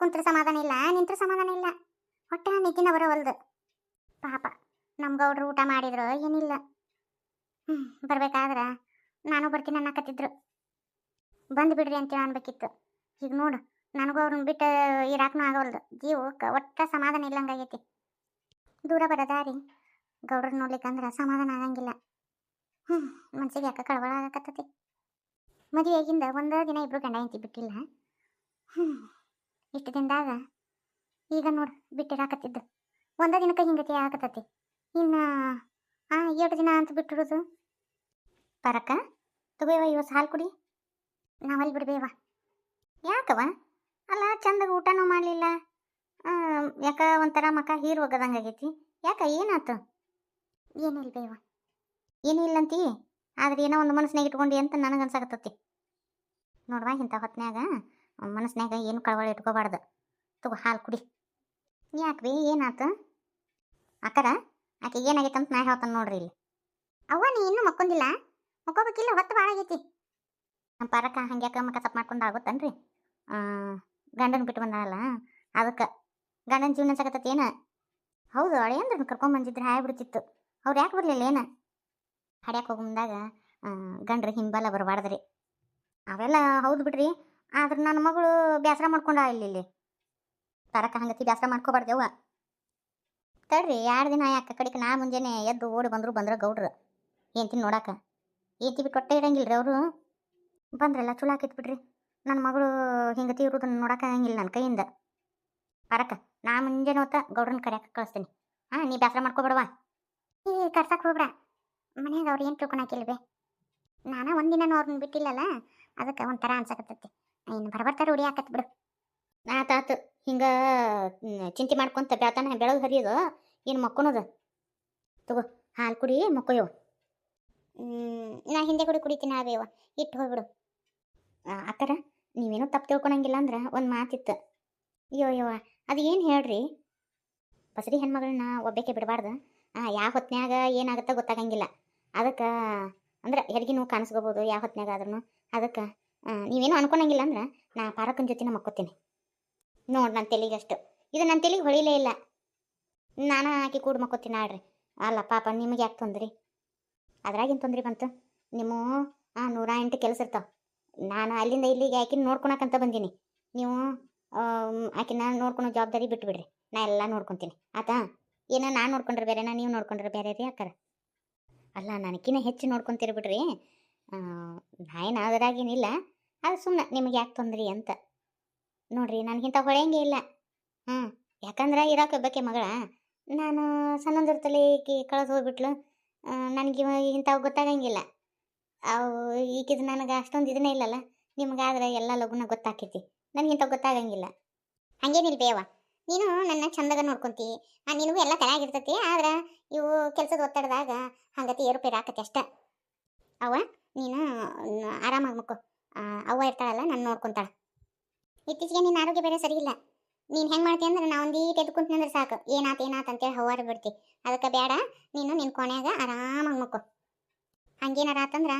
ಕುಂತ್ರ ಸಮಾಧಾನ ಇಲ್ಲ, ನಿಂತ್ರ ಸಮಾಧಾನ ಇಲ್ಲ. ಹೊಟ್ಟೆ ನಿದ್ದಿನ ಬರೋವಲ್ದು ಪಾಪ ನಮ್ಮ ಗೌಡ್ರು ಊಟ ಮಾಡಿದ್ರು, ಏನಿಲ್ಲ. ಹ್ಞೂ ಬರ್ಬೇಕಾದ್ರೆ ನಾನು ಬರ್ತೀನಿ ಅನ್ನಕತ್ತಿದ್ರು. ಬಂದು ಬಿಡ್ರಿ ಅಂತೇಳಿ ಅನ್ಬೇಕಿತ್ತು. ಈಗ ನೋಡು, ನನಗೂ ಅವ್ರನ್ನ ಬಿಟ್ಟು ಇರಾಕ್ನೂ ಆಗವಲ್ದು ಜೀವಕ್ಕೆ ಒಟ್ಟ ಸಮಾಧಾನ ಇಲ್ಲಂಗಾಗೈತಿ ದೂರ ಬರೋ ದಾರಿ ಗೌಡ್ರನ್ನ ನೋಡ್ಲಿಕ್ಕಂದ್ರೆ ಸಮಾಧಾನ ಆಗಂಗಿಲ್ಲ. ಹ್ಞೂ ಮನ್ಸಿಗೆ ಯಾಕೆ ಕಳವಳ ಆಗಕತ್ತತಿ. ಮದುವೆಯಾಗಿಂದ ಒಂದೇ ದಿನ ಇಬ್ರು ಗಂಡ ಹೆಂಡತಿ ಬಿಟ್ಟಿಲ್ಲ. ಹ್ಞೂ ಇಷ್ಟು ದಿನದಾಗ ಈಗ ನೋಡು ಬಿಟ್ಟಿರಾಕತ್ತಿದ್ದು. ಒಂದೇ ದಿನಕ್ಕೆ ಹಿಂಗತಿ ಆಗತತಿ. ಇನ್ನು, ಆ, ಎರಡು ದಿನ ಅಂತ ಬಿಟ್ಟಿರೋದು. ಪರಕ ತಗೋಯವ ಇವತ್ತು ಹಾಲು ಕುಡಿ. ನಾವಲ್ಲಿ ಬಿಡ್ಬೇವ ಯಾಕವ ಅಲ್ಲ ಚಂದಾಗ ಊಟನೂ ಮಾಡಲಿಲ್ಲ. ಯಾಕ ಒಂಥರ ಮಕ ಹೀರು ಒಗದಂಗೆ ಆಗೈತಿ. ಯಾಕ, ಏನಾತು? ಏನಿಲ್ಲ ಬೇವ ಏನೂ ಇಲ್ಲಂತಿ. ಆದ್ರೆ ಏನೋ ಒಂದು ಮನಸ್ಸಿನಾಗ ಇಟ್ಕೊಂಡು ಅಂತ ನನಗೆ ಅನ್ಸಾಕತ್ತತಿ. ನೋಡ್ವಾ ಇಂಥ ಹೊತ್ನ್ಯಾಗ. ಮನಸ್ಸಿನಾಗ ಏನು ಕಳವಳ ಇಟ್ಕೋಬಾರ್ದು. ತಗೋ ಹಾಲು ಕುಡಿ. ಯಾಕ್ರಿ ಏನಾತು? ಅಕ್ಕರ ಆಕೆ ಏನಾಗೈತೆ ಅಂತ ನಾ ಹೇಳ್ತಾನೆ ನೋಡ್ರಿ ಇಲ್ಲಿ. ಅವ್ವ, ನೀ ಇನ್ನೂ ಮಕ್ಕೊಂದಿಲ್ಲ? ಮಕ್ಕೋಬೇಕಿಲ್ಲ, ಹೊತ್ತು ಭಾಳ ಆಗೈತಿ. ನಮ್ಮ ಪರಕ ಹಂಗ್ಯಾಕ ಮಕ್ಕ ತಪ್ಪು ಮಾಡ್ಕೊಂಡು ಆಗುತ್ತನ್ರಿ ಗಂಡನ ಬಿಟ್ಟು ಬಂದಾಳಲ್ಲ? ಅದಕ್ಕೆ. ಗಂಡನ ಜೀವನ ಸಾಕತ್ತತಿ ಹೌದು ಹೌದು ಅಳೆಯಂದ್ರೆ ಕರ್ಕೊಂಡ್ ಬಂದಿದ್ರೆ ಹಾಯ್ ಬಿಡ್ತಿತ್ತು. ಅವ್ರು ಯಾಕೆ ಬರಲಿಲ್ಲ ಏನ? ಹಡ್ಯಾಕೆ ಹೋಗೋ ಗಂಡ್ರ ಹಿಂಬಲ ಬರಬಾರ್ದ್ರಿ ಅವೆಲ್ಲ ಹೌದು ಬಿಡ್ರಿ. ಆದ್ರೆ ನನ್ನ ಮಗಳು ಬೇಸರ ಮಾಡ್ಕೊಂಡ ಇಲ್ಲಿ ಇಲ್ಲಿ. ತರಕ ಹಂಗತಿ ಬೇಸರ ಮಾಡ್ಕೋಬಾರ್ದೇವ ತಡ್ರಿ, ಎರಡು ದಿನ ಯಾಕೆ ಕಡೆಗೆ ನಾ ಮುಂಜಾನೆ ಎದ್ದು ಓಡಿ ಬಂದ್ರು ಬಂದ್ರ ಗೌಡ್ರು. ಏಂತಿ ನೋಡಾಕ. ಏಂತಿ ಬಿಟ್ಟು ಹೊಟ್ಟೆ ಇಡಂಗಿಲ್ರಿ ಅವರು. ಬಂದ್ರಲ್ಲ ಚುಲೋ ಆಕೈತಿ ಬಿಡ್ರಿ. ನನ್ನ ಮಗಳು ಹಿಂಗತಿ ಇರೋದನ್ನ ಆಗಂಗಿಲ್ಲ ನನ್ನ ಕೈಯಿಂದ. ಬರಕ ನಾ ಮುಂಜಾನೆ ಹೊತ್ತ ಗೌಡ್ರನ್ನ ಕರೆಯಕ್ಕೆ ಕಳಿಸ್ತೀನಿ. ಹಾಂ, ನೀ ಬೇಸರ ಮಾಡ್ಕೊಬಿಡವಾ ಈ ಕರ್ಸಕ್ಕೆ ಹೋಗ್ಬಿಡ ಮನ್ಯಾಗ ಅವ್ರು ಏನು ತಿಳ್ಕೊಳಕಿಲ್ವೇ ನಾನು ಒಂದಿನ ಅವ್ರನ್ನ ಬಿಟ್ಟಿಲ್ಲಲ್ಲ, ಅದಕ್ಕೆ ಒಂಥರ ಅನ್ಸಕತ್ತೈತಿ. ಇನ್ನು ಬರಬರ್ತಾರ ರೂಢಿ ಆಕತ್ ಬಿಡು. ಆತಾತು ಹಿಂಗ ಚಿಂತೆ ಮಾಡ್ಕೊಂತ ಬೆಳತಾನ ಬೆಳಗ್ಗೆ ಹರಿಯೋದು ಏನು ಮಕ್ಕೊಳೋದು ತಗೋ ಹಾಲು ಕುಡಿ ಮಕ್ಕೊಯ್ಯವ ನಾ ಹಿಂದೆ ಕುಡಿ ಕುಡಿತೀನಿ ಅವೇವ ಇಟ್ಟು ಹೋಗ್ಬಿಡು. ಆತರ? ನೀವೇನೋ ತಪ್ಪು ತಿಳ್ಕೊಳಂಗಿಲ್ಲ ಅಂದ್ರೆ ಒಂದು ಮಾತಿತ್ತು. ಅಯ್ಯೋ ಅಯ್ಯೋ ಅದು ಏನು ಹೇಳ್ರಿ? ಬಸರಿ ಹೆಣ್ಮಗಳನ್ನ ಒಬ್ಬಕ್ಕೆ ಬಿಡಬಾರ್ದು? ಯಾವ ಹೊತ್ನ್ಯಾಗ ಏನಾಗುತ್ತೋ ಗೊತ್ತಾಗಂಗಿಲ್ಲ. ಅದಕ್ಕೆ ಅಂದ್ರೆ ಹೆರಿಗೆ ನೋವು ಕಾಣಿಸ್ಕೋಬೋದು ಯಾವ ಹೊತ್ನ್ಯಾಗ ಆದ್ರೂ ಅದಕ್ಕೆ ನೀವೇನು ಅನ್ಕೊಳಂಗಿಲ್ಲ ಅಂದ್ರೆ ನಾ ಪಾರಕ್ಕನ ಜೊತೆನ ಮಕ್ಕೋತೀನಿ. ನೋಡಿ ನನ್ನ ತಲೆಗೆ ಅಷ್ಟು. ಇದು ನನ್ನ ತಲೆಗೆ ಹೊಳಿಲೇ ಇಲ್ಲ. ನಾನು ಆಕಿ ಕೂಡ ಮಕ್ಕೋತೀನಿ ಆಡ್ರಿ ಅಲ್ಲ, ಪಾಪ, ನಿಮಗೆ ಯಾಕೆ ತೊಂದ್ರಿ? ಅದ್ರಾಗೇನು ತೊಂದ್ರೆ ಬಂತು? ನಿಮ್ಮ ನೂರ ಎಂಟು ಕೆಲಸ ಇರ್ತಾವ. ನಾನು ಅಲ್ಲಿಂದ ಇಲ್ಲಿಗೆ ಆಕಿನ ನೋಡ್ಕೊಳಕಂತ ಬಂದೀನಿ. ನೀವು ಆಕಿನ ನೋಡ್ಕೊಳೋ ಜವಾಬ್ದಾರಿ ಬಿಟ್ಬಿಡ್ರಿ. ನಾ ಎಲ್ಲ ನೋಡ್ಕೊತೀನಿ. ಆತಾ? ಏನ ನಾನು ನೋಡ್ಕೊಂಡ್ರೆ ಬೇರೆನಾ? ನೀವು ನೋಡ್ಕೊಂಡ್ರೆ ಬೇರೆ ರೀ ಅಕ್ಕಾರ ಅಲ್ಲ ನನಗಿನ್ನ ಹೆಚ್ಚು ನೋಡ್ಕೊಂತೀರಿ ಬಿಡ್ರಿ ಆ, ನಾ ಏನು ಅದ್ರಾಗೇನಿಲ್ಲ ಅದು ಸುಮ್ಮನೆ ನಿಮಗೆ ಯಾಕೆ ತೊಂದ್ರಿ? ಅಂತ. ನೋಡ್ರಿ ನನಗಿಂತ ಹೊಳೆಯಂಗೆ ಇಲ್ಲ. ಹ್ಞೂ ಯಾಕಂದ್ರೆ ಇರೋಕೆ ಒಬ್ಬಾಕೆ ಮಗಳ ನಾನು ಸಣ್ಣಂದಿರ್ತಲೇ ಈಕಿ ಕಳೆದು ಹೋಗ್ಬಿಟ್ಲು. ನನಗೆ ಇಂಥವು ಗೊತ್ತಾಗಂಗಿಲ್ಲ. ಅವು ಈಗಿದು ನನಗೆ ಅಷ್ಟೊಂದು ಇದನ್ನೇ ಇಲ್ಲಲ್ಲ. ನಿಮ್ಗಾದ್ರೆ ಎಲ್ಲ ಲಗುನ ಗೊತ್ತಾಕೈತಿ. ನನಗಿಂತ ಗೊತ್ತಾಗಂಗಿಲ್ಲ. ಹಂಗೇನಿಲ್ಲ ಬೇವ. ನೀನು ನನ್ನ ಚಂದಾಗ ನೋಡ್ಕೊಂತಿ. ನಿನಗೂ ಎಲ್ಲ ತಲೆಯಾಗಿರ್ತೈತಿ. ಆದ್ರೆ ಇವು ಕೆಲಸದ ಒತ್ತಡದಾಗ ಹಂಗತಿ ಏರುಪೇರು ಆಕತಿ ಅಷ್ಟ. ಅವ ನೀನು ಆರಾಮಾಗಿ ಮಕ್ಕೋ. ಅವ್ವ ಇರ್ತಾಳಲ್ಲ, ನಾನು ನೋಡ್ಕೊತಾಳೆ. ಇತ್ತೀಚೆಗೆ ನಿನ್ನ ಆರೋಗ್ಯ ಬೇರೆ ಸರಿ ಇಲ್ಲ. ನೀನು ಹೆಂಗೆ ಮಾಡ್ತೀಯ ಅಂದ್ರೆ ನಾ ಒಂದೀಟ್ ಎದ್ದು ಕುಂತ್ನಂದ್ರೆ ಸಾಕು. ಏನಾತ ಏನಾತ ಅಂತೇಳಿ ಹವಾರ ಬಿಡ್ತಿ. ಅದಕ್ಕೆ ಬೇಡ ನೀನು ನಿನ್ನ ಕೊನೆಯಾಗ ಆರಾಮಾಗಿ ಮಕ್ಕೋ. ಹಂಗೇನಾರ ಆತಂದ್ರೆ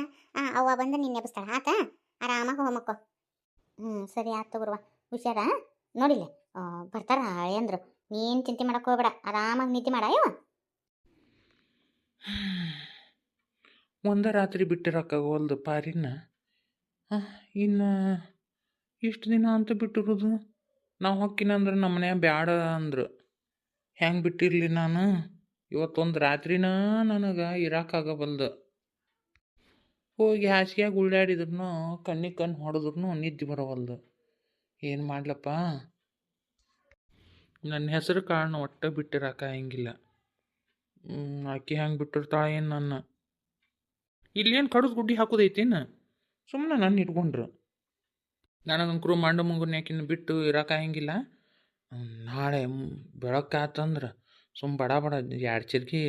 ಅವ್ವ ಬಂದು ನೀನು ನೆಪಿಸ್ತಾಳೆ ಆತ? ಆರಾಮಾಗಿ ಹೋಗಮಕ್ಕೋ ಹ್ಞೂ ಸರಿ ಆಯ್ತು ತಗೋರ್ವ. ಹುಷಾರ? ನೋಡಿಲ್ಲ ಬರ್ತಾರ ಅಂದರು. ನೀನು ಚಿಂತೆ ಮಾಡಕ್ಕೆ ಹೋಗ್ಬೇಡ. ಆರಾಮಾಗಿ ನಿದ್ದೆ ಮಾಡ ಅಯ್ಯವ ಒಂದ ರಾತ್ರಿ ಬಿಟ್ಟಿರೋಕ್ಕಾಗವಲ್ದು ಪಾರಿನ ಇನ್ನು ಇಷ್ಟು ದಿನ ಅಂತ ಬಿಟ್ಟಿರೋದು? ನಾವು ಹೊಕ್ಕಿನಂದ್ರೆ ನಮ್ಮ ಮನ್ಯಾಗ ಬ್ಯಾಡ ಅಂದರು. ಹೆಂಗೆ ಬಿಟ್ಟಿರಲಿ ನಾನು? ಇವತ್ತೊಂದು ರಾತ್ರಿನ ನನಗೆ ಇರಾಕಾಗಬಲ್ದು ಹೋಗಿ ಹಾಸಿಗೆಯಾಗಿ ಉಳ್ಳಾಡಿದ್ರು ಕಣ್ಣಿಗೆ ಕಣ್ಣು ಹೊಡೆದ್ರು ನಿದ್ದೆ ಬರವಲ್ದು. ಏನು ಮಾಡ್ಲಪ್ಪ? ನನ್ನ ಹೆಸರು ಕಾರಣ ಒಟ್ಟು ಬಿಟ್ಟಿರೋಕ್ಕಾಗಂಗಿಲ್ಲ ಆಕೆ ಹೆಂಗೆ ಬಿಟ್ಟಿರ್ತಾಳೆ ಏನು ನನ್ನ. ಇಲ್ಲೇನು ಕಡಿದು ಗುಡ್ಡಿ ಹಾಕೋದೈತೇನು? ಸುಮ್ಮನೆ ನನ್ನ ಇಟ್ಕೊಂಡ್ರು. ನನಗಂಕರು ಮಂಡ ಮುಂಗುನ್ಯಾಕಿನ ಬಿಟ್ಟು ಇರೋಕ್ಕಾಗಂಗಿಲ್ಲ ನಾಳೆ ಬೆಳಕ್ಕೆ ಆತಂದ್ರೆ ಸುಮ್ಮ ಬಡ ಬಡ ಎರಡು ಚಿರ್ಗಿ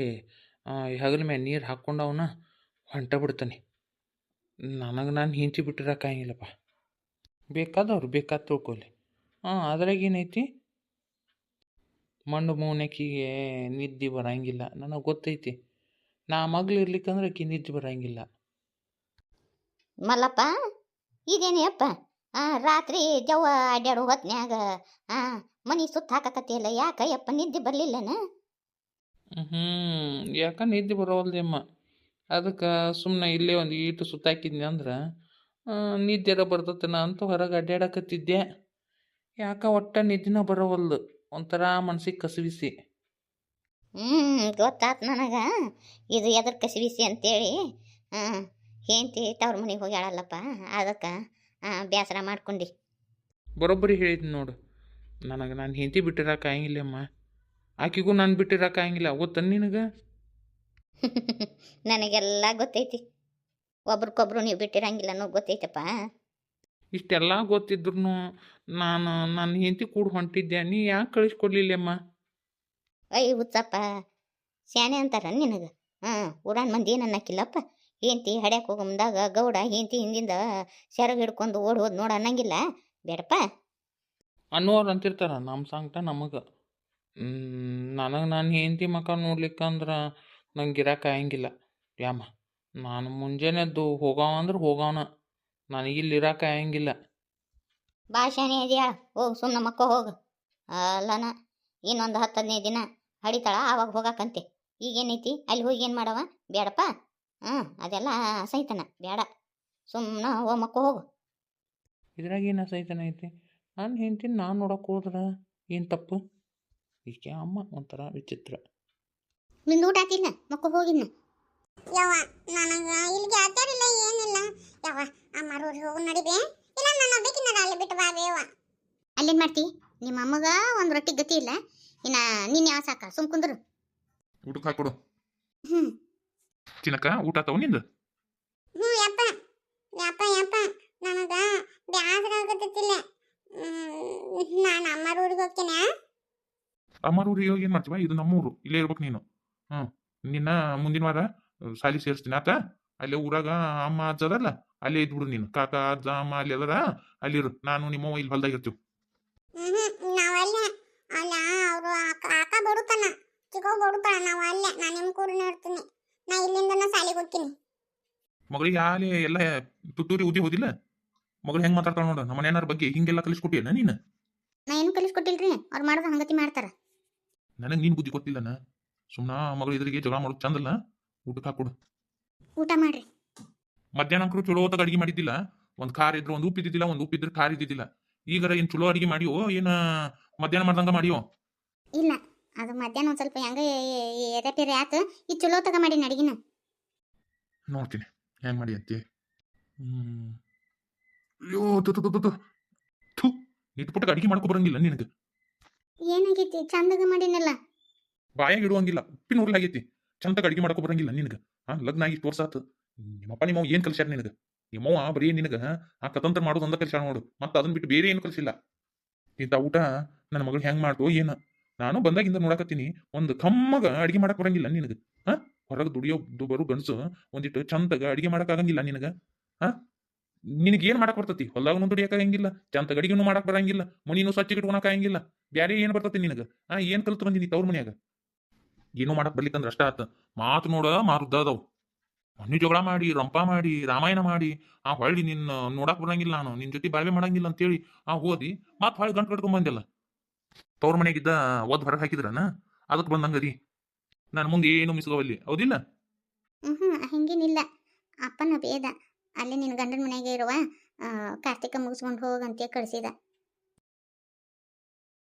ಹಗಲ ಮೇಲೆ ನೀರು ಹಾಕ್ಕೊಂಡು ಅವನ್ನ ಹೊಂಟ ಬಿಡ್ತಾನೆ. ನನಗೆ ನಾನು ಹಿಂಚಿ ಬಿಟ್ಟಿರೋಕ್ಕಾಗಿಲ್ಲಪ್ಪ ಬೇಕಾದವ್ರು ಬೇಕಾದ ತಿಳ್ಕೊಲಿ ಹಾಂ ಅದ್ರಾಗ ಏನೈತಿ? ಮಣ್ಣು ಮೂನ್ಯಾಕಿಗೆ ನಿದ್ದೆ ಬರಂಗಿಲ್ಲ. ನನಗೆ ಗೊತ್ತೈತಿ. ನಾ ಮಗ್ಳು ಇರ್ಲಿಕ್ಕಂದ್ರೆ ಆಕಿ ನಿದ್ದೆ ಬರಂಗಿಲ್ಲ. ಮಲ್ಲಪ್ಪ ಇದೇನೇ ಅಪ್ಪ ಆ ರಾತ್ರಿ ಜವ್ವ ಅಡ್ಯಾಡೋ ಹೊತ್ನ್ಯಾಗ ಮನಿ ಸುತ್ತ ಹಾಕಕತ್ತಿಲ್ಲ ಯಾಕ ಯಪ್ಪ ನಿದ್ದೆ ಬರ್ಲಿಲ್ಲನ? ಹ್ಞೂ ಯಾಕ ನಿದ್ದೆ ಬರೋಲ್ದೇಮ್ಮ ಅದಕ್ಕೆ ಸುಮ್ಮನೆ ಇಲ್ಲೇ ಒಂದು ಈಟು ಸುತ್ತಾಕಿದ್ನಿ ಅಂದ್ರೆ ನಿದ್ದೆರ ಬರ್ತತನ ಅಂತ ಹೊರಗೆ ಅಡ್ಡಾಡಕತ್ತಿದ್ದೆ ಯಾಕ ಒಟ್ಟ ನಿದ್ದೆನ ಬರೋವಲ್ದು. ಒಂಥರ ಮನ್ಸಿಗೆ ಕಸವಿಸಿ. ಹ್ಮ್ ಗೊತ್ತಾತು ನನಗೆ. ಇದು ಎದ್ರ ಕಸಿಬಿಸಿ ಅಂತೇಳಿ ಹಾಂ ಹೆಂಡತಿ ತವ್ರ ಮನೆಗೆ ಹೋಗ್ಯಾಳಲ್ಲಪ್ಪ ಅದಕ್ಕೆ ಬೇಸರ ಮಾಡ್ಕೊಂಡಿ. ಬರೋಬ್ಬರಿ ಹೇಳಿದ್ ನೋಡು. ನನಗೆ ನಾನು ಹೆಂಡತಿ ಆಗಂಗಿಲ್ಲಮ್ಮ ಆಕಿಗೂ ನಾನು ಬಿಟ್ಟಿರಕ್ಕೆ ಆಗಂಗಿಲ್ಲ ಗೊತ್ತ ನಿನಗೆ. ನನಗೆಲ್ಲ ಗೊತ್ತೈತಿ. ಒಬ್ರಿಗೊಬ್ರು ನೀವು ಬಿಟ್ಟಿರಂಗಿಲ್ಲ ಅನ್ನೋ ಗೊತ್ತೈತಪ್ಪ. ಇಷ್ಟೆಲ್ಲ ಗೊತ್ತಿದ್ರು ನಾನು ನನ್ನ ಹೆಂಡತಿ ಕೂಡ ಹೊಂಟಿದ್ದೆ ನೀ ಯಾಕೆ ಕಳಿಸ್ಕೊಡ್ಲಿಲ್ಲಮ್ಮ? ಅಯ್ಯ ಹುಚ್ಚಪ್ಪ. ಸ್ಯಾನೆ ಅಂತಾರ ನಿನಗೆ? ಹಾಂ ಊರಾನ್ ಮಂದಿ ಏನು ಅನ್ನಕ್ಕಿಲ್ಲಪ್ಪ? ಹೆಂಡ್ತಿ ಹಡ್ಯಾಕ್ ಹೋಗೋ ಮುಂದಾಗ ಗೌಡ ಹೆಂಡ್ತಿ ಹಿಂದಿಂದ ಸೆರಗ್ ಹಿಡ್ಕೊಂಡು ಓಡ್ ಹೋದ್ ನೋಡ ಅನ್ನಂಗಿಲ್ಲ? ಬೇಡಪ್ಪ. ಅನ್ನೋರು ಅಂತಿರ್ತಾರ ನಮ್ಮ ಸಂಕಟ ನಮಗೆ. ನನಗೆ ನಾನು ಹೆಂಡತಿ ಮಕ ನೋಡ್ಲಿಕ್ಕಂದ್ರೆ ನಂಗೆ ಇರೋಕ್ಕಾಗಂಗಿಲ್ಲ ಯಾಮ ನಾನು ಮುಂಜಾನೆದ್ದು ಹೋಗವ ಅಂದ್ರೆ ಹೋಗವನ. ನನಗೆ ಇಲ್ಲಿ ಇರಕ್ಕೆ ಆಗಂಗಿಲ್ಲ ಬಾ ಶಾನೆ ಇದೆಯಾ ಹೋಗಿ ಸುಮ್ಮನೆ ಮಕ್ಕ ಹೋಗು. ಅಲ್ಲನ ಇನ್ನೊಂದು ಹತ್ತು ಹದಿನೈದು ದಿನ. ಹಡಿತಾಳ ಆವಾಗ ಹೋಗಾಕಂತೆ. ಈಗೇನೈತಿ? ಅಲ್ಲಿ ಹೋಗಿ ಏನು ಮಾಡವ? ಬೇಡಪ್ಪ ಹ್ಞೂ ಅದೆಲ್ಲ ಸಹಿತನ ಬೇಡ ಸುಮ್ಮನೆ ಹೋ ಮಕ್ಕ ಹೋಗು. ಇದ್ರಾಗ ಏನು ಸೈತನ ಐತಿ? ನಾನು ಹೆಂಡ್ತಿನ ನಾನು ನೋಡಕ್ಕೆ ಹೋದ್ರೆ? ಏನು ತಪ್ಪು? ಈಕೆ ಅಮ್ಮ ಒಂಥರ ವಿಚಿತ್ರ. ನಿಂದು ಊಟ ಆತಿಲ್ಲ ಮಕ್ಕ ಹೋಗಿನ್ನ ಯವ್ವ ನನಗ ಇಲ್ಲಿಗೆ ಆಚಾರಿಲ್ಲ ಏನಿಲ್ಲ. ಯವ್ವ ಅಮ್ಮ ರೋಡ್ ಹೋಗಿ ನಡಿಬೆ. ಇಲ್ಲ ನನ್ನ ಬೇಕಿನ ಅಲ್ಲಿ ಬಿಟ್ಟು ಬಾ ಬೇವ. ಅಲ್ಲೇನು ಮಾಡ್ತಿ? ನಿಮ್ಮ ಅಮ್ಮಗ ಒಂದು ರೊಟ್ಟಿ ಗತಿ ಇಲ್ಲ. ಇನ್ನ ನೀನ್ ಯಾವ ಸಾಕ? ಸುಮ್ ಕುಂದ್ರು. ಊಟಕ್ಕೆ ಹಾಕೊಡು. ಹ್ಮ್. ಚಿನ್ನಕ್ಕ ಊಟ ತಗೋ ನಿಂದು. ಹ್ಞೂ ಯಪ್ಪ. ಯಪ್ಪ ಯಪ್ಪ. ನನಗ ಬ್ಯಾಸರ ಆಗತ್ತಿಲ್ಲ ನಾನು ಹೋಗ್ತೇನೆ ಅಮ್ಮರೂರಿಗೆ ಹೋಗಿ ಏನ್ ಮಾಡ್ತೀವ? ಇದು ನಮ್ಮೂರು. ಇಲ್ಲೇ ಇರ್ಬೇಕು ನೀನು. ಹ್ಮ್. ನಿನ್ನ ಮುಂದಿನ ವಾರ ಶಾಲಿ ಸೇರಿಸ್ತೀನಿ ಆತ? ಅಲ್ಲೇ ಊರಾಗ ಅಮ್ಮ ಅಜ್ಜ ಅದಲ್ಲ ಅಲ್ಲೇ ಇದ್ಬಿಡು ನೀನು. ಕಾಕ ಅಜ್ಜ ಅಮ್ಮ ಅಲ್ಲಿ ಅದರ. ಅಲ್ಲಿರು. ನಾನು ನಿಮ್ಮವ್ವ ಇಲ್ಲಿ ಹೊಲ್ದಾಗ ಇರ್ತೀವಿ. ಹ್ಮ್ ನಾವಲ್ಲ ಅಲ್ಲ ಅವರು ಕಾಕ ಬಡುಕನ ಬಡುಕಣ ನಾವು ಅಲ್ಲ ನಾನು ನಿಮ್ಮ ಕೂಡ ನೋಡ್ತೀನಿ. ನಾ ಇಲ್ಲಿಂದನ ಸಾಲಿಗೆ ಹೋಗ್ತೀನಿ. ಮಗಳಿಗೆ ಆಲೆ ಎಲ್ಲ ತುಟ್ಟೂರಿ ಉದಿ ಹೋದಿಲ್ಲ ಮಗಳು ಹೆಂಗ್ ಮಾತಾಡ್ತಾಳ ನೋಡ ನಮ್ಮ ಮನೆಯವ್ರ ಬಗ್ಗೆ ಹಿಂಗೆಲ್ಲ ಕಲಿಸ್ಕೊಟ್ಟಿಯಲ್ಲ ನೀನು? ನಾ ಏನು ಕಲಿಸ್ಕೊಟ್ಟಿಲ್ರಿ? ಅವ್ರು ಮಾಡೋದು ಹಂಗತಿ ಮಾಡ್ತಾರ. ನನಗೆ ನೀನು ಬುದ್ಧಿ ಗೊತ್ತಿಲ್ಲನ ಸುಮ್ಮನ ಮಗಳು ಇದ್ರಿಗೆ ಜಗಳ ಮಾಡೋದು ಚಂದಲ್ಲ? ಊಟಕ್ಕೆ ಹಾಕೊಡು ಊಟ ಮಾಡ್ರಿ. ಮಧ್ಯಾಹ್ನ ಅಂಕರು ಚಲೋ ಹೊತ್ತಾಗ ಅಡಿಗೆ ಮಾಡಿದ್ದಿಲ್ಲ? ಒಂದು ಖಾರ ಇದ್ರೆ ಒಂದು ಉಪ್ಪಿದ್ದಿಲ್ಲ ಒಂದು ಉಪ್ಪಿದ್ರೆ ಖಾರ ಇದ್ದಿದ್ದಿಲ್ಲ. ಈಗರ ಏನು ಚಲೋ ಅಡಿಗೆ ಮಾಡಿಯೋ ಏನ ಮಧ್ಯಾಹ್ನ ಮಾಡ್ದಂಗ ಮಾಡಿಯೋ? ಇಲ್ಲ. ಅದು ಮಧ್ಯಾಹ್ನ ಒಂದು ಸ್ವಲ್ಪ ಹೆಂಗ ಎದಪಿರಿ ಆತು. ಈ ಚಲೋ ತಗ ಮಾಡಿ ಅಡಿಗಿನ ನೋಡ್ತೀನಿ. ಹೆಂಗ್ ಮಾಡಿ ಅತ್ತಿ ಅಯ್ಯೋ ತು ತು ತು ಥು ಇಟ್ಬಿಟ್ಟು ಅಡಿಗೆ ಮಾಡ್ಕೊ ಬರಂಗಿಲ್ಲ ನಿನಗೆ. ಏನಾಗೈತಿ? ಚಂದಗ ಮಾಡಿನಲ್ಲ. ಬಾಯಾಗ ಇಡುವಂಗಿಲ್ಲ. ಉಪ್ಪಿನ ಉರ್ಲ್ ಆಗೈತಿ. ಚಂದಾಗ ಅಡಿಗೆ ಮಾಡ್ಕೊ ಬರಂಗಿಲ್ಲ ನಿನಗೆ. ಹಾ ಲಗ್ನ ಆಗಿ ತೋರ್ಸಾತು ನಿಮ್ಮಪ್ಪ ನಿಮ್ಮವ್ ಏನ್ ಕಲ್ಸ್ಯಾರ ನಿನಗೆ? ನಿಮ್ಮವ್ವ ಬರೀ ನಿನಗೆ ಆ ಕತಂತ್ರ ಮಾಡೋದು ಒಂದ ಕಲ್ಸ್ಯಾರ ನೋಡು. ಮತ್ತೆ ಅದನ್ನ ಬಿಟ್ಟು ಬೇರೆ ಏನು ಕಲ್ಸಿಲ್ಲ. ಇಂಥ ಊಟ ನನ್ನ ಮಗಳು ಹೆಂಗ್ ಮಾಡ್ತು ಏನ. ನಾನು ಬಂದಾಗಿಂದ ನೋಡಕತ್ತೀನಿ, ಒಂದು ಕಮ್ಮಗ ಅಡಿಗೆ ಮಾಡಕ್ ಬರಂಗಿಲ್ಲ ನಿನಗೆ. ಹಾ? ಹೊರಗೆ ದುಡಿಯೋ ಬರೋ ಗಂಡಸು ಒಂದಿಟ್ಟು ಚಂದಗ ಅಡಿಗೆ ಆಗಂಗಿಲ್ಲ ನಿನಗ. ಹಾ? ನಿನಗೆ ಏನ್ ಮಾಡಕ್ ಬರ್ತತಿ? ಹೊಲ್ದಾಗನು ದುಡಿಯಕ್ ಆಗಂಗಿಲ್ಲ ಚಂದ ಅಡಿಗೆನು ಮಾಡಕ್ ಬರಂಗಿಲ್ಲ, ಮನಿನೂ ಸ್ವಚ್ಛ ಇಟ್ಕೊಳಕ್ ಆಗಂಗಿಲ್ಲ, ಬ್ಯಾರೆ ಏನ್ ಬರ್ತತಿ ನಿನಗ? ಆ ಏನ್ ಕಲ್ತು ಬಂದಿನಿ ತವ್ರ ಮನ್ಯಾಗ? ಏನೂ ಮಾಡಕ್ ಬರ್ಲಿಕ್ಕಂದ್ರ ಅಷ್ಟ ಆತ. ಮಾತು ನೋಡ ಮಾರುದ್ದ ಅದಾವು. ಮಣ್ಣು ಜಗಳ ಮಾಡಿ, ರಂಪ ಮಾಡಿ, ರಾಮಾಯಣ ಮಾಡಿ, ಆ ಹೊಳ್ಳಿ ನಿನ್ನ ನೋಡಕ್ ಬರಂಗಿಲ್ಲ ನಾನು, ನಿನ್ ಜೊತೆ ಬಾಳ್ವೆ ಮಾಡಂಗಿಲ್ಲ ಅಂತೇಳಿ ಆ ಓದಿ ಮತ್ ಹೊಳ್ಳಿ ಗಂಟು ಕಟ್ಕೊಂಡ್ ಬಂದಿಲ್ಲ. ತವ್ರ ಮನೆಗಿದ್ದ ಒದ್ ಹೊರಗೆ ಹಾಕಿದ್ರನ? ಅದಕ್ಕೆ ಬಂದಂಗದಿ. ನಾನು ಮುಂದೆ ಏನು ಮಿಸ್ಕೋವಲ್ಲಿ ಹೌದಿಲ್ಲ? ಹ್ಮ್ ಹಿಂಗೇನಿಲ್ಲ. ಅಪ್ಪನ ಬೇದ. ಅಲ್ಲಿ ನಿನ್ನ ಗಂಡನ ಮನೆಗೆ ಇರುವ ಕಾರ್ತಿಕ ಮುಗಿಸ್ಕೊಂಡು ಹೋಗಂತೆ ಕಳಿಸಿದ.